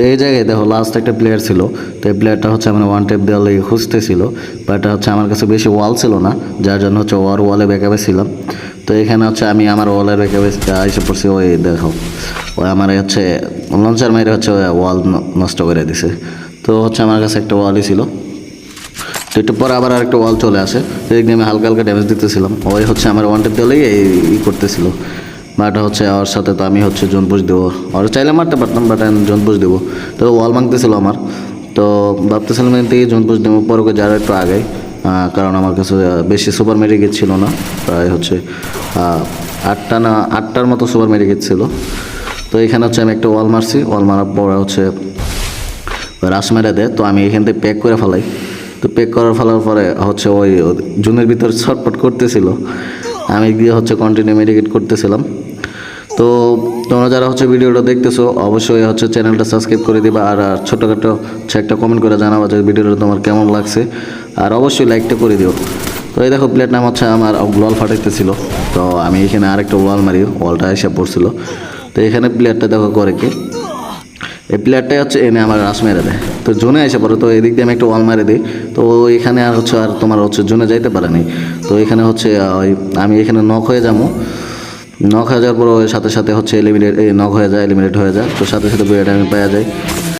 তো এই জায়গায় দেখো লাস্ট একটা প্লেয়ার ছিল, তো এই প্লেয়ারটা হচ্ছে আমার ওয়ান টেপ দেওয়ার লেগে খুঁজতেছিল বাট এটা হচ্ছে আমার কাছে বেশি ওয়াল ছিল না, যার জন্য হচ্ছে ওয়ার ওয়ালে ব্যাকআপে ছিলাম। তো এখানে হচ্ছে আমি আমার ওয়ালের ব্যাকআপে এসে পড়ছি ওই দেখো, ওই আমার হচ্ছে লঞ্চার মেরে হচ্ছে ওয়াল নষ্ট করে দিছে। তো হচ্ছে আমার কাছে একটা ওয়ালই ছিল। তো একটু পরে আবার আরেকটা ওয়াল চলে আসে দিয়ে আমি হালকা হালকা ড্যামেজ দিতেছিলাম। ওই হচ্ছে আমার ওয়ান টেপ দিলেই এই করতেছিল। বাট হচ্ছে ওর সাথে তো আমি হচ্ছে জোন পুষ দেবো। ওর চাইলে মারতে পারতাম বাট আমি জোন পুষ দেবো। তো ওয়াল ভাঙতেছিল আমার। তো ভাবতেছিলাম এখান থেকে জোন দেবো, পরে যারা একটু আগে। কারণ আমার কাছে বেশি সুপার মেডিকেট ছিল না। প্রায় হচ্ছে আটটা না, আটটার মতো সুপার মেডিকেট ছিল। তো এখানে হচ্ছে আমি একটা ওয়াল মারছি। ওয়াল মারার পরে হচ্ছে রাস মেরে দেয়। তো আমি এখান থেকে প্যাক করে ফেলাই। তো প্যাক করার ফেলার পরে হচ্ছে ওই জুনের ভিতর ছটপট করতেছিল। আমি গিয়ে হচ্ছে কন্টিনিউ মেডিকেট করতেছিলাম। তো তোমরা যারা হচ্ছে ভিডিওটা দেখতেছো, অবশ্যই হচ্ছে চ্যানেলটা সাবস্ক্রাইব করে দিবা আর ছোটোখাটো হচ্ছে একটা কমেন্ট করে জানাবা যে ভিডিওটা তোমার কেমন লাগছে। আর অবশ্যই লাইকটা করে দিও। তো এই দেখো প্লেট নাম হচ্ছে আমার ওয়াল ফাটাইতেছিল। তো আমি এখানে আরেকটা ওয়াল মারি, ওয়ালটা এসে পড়ছিল। তো এখানে প্লেয়ারটা দেখো করে কি? এই প্লেয়ারটাই হচ্ছে এনে আমার রাস মেরে দেয়। তো জোনে এসে পড়ে, তো এদিক দিয়ে আমি একটা ওয়াল মেরে দিই। তো এখানে আর হচ্ছে আর তোমার হচ্ছে জোনে যাইতে পারেনি তো এখানে হচ্ছে ওই আমি এখানে নখ হয়ে যাব। নখ হয়ে যাওয়ার পর সাথে সাথে হচ্ছে এলিমিনেট এই নখ হয়ে যায় এলিমিনেট হয়ে যায়। তো সাথে সাথে বইয়েটা আমি পাওয়া যায়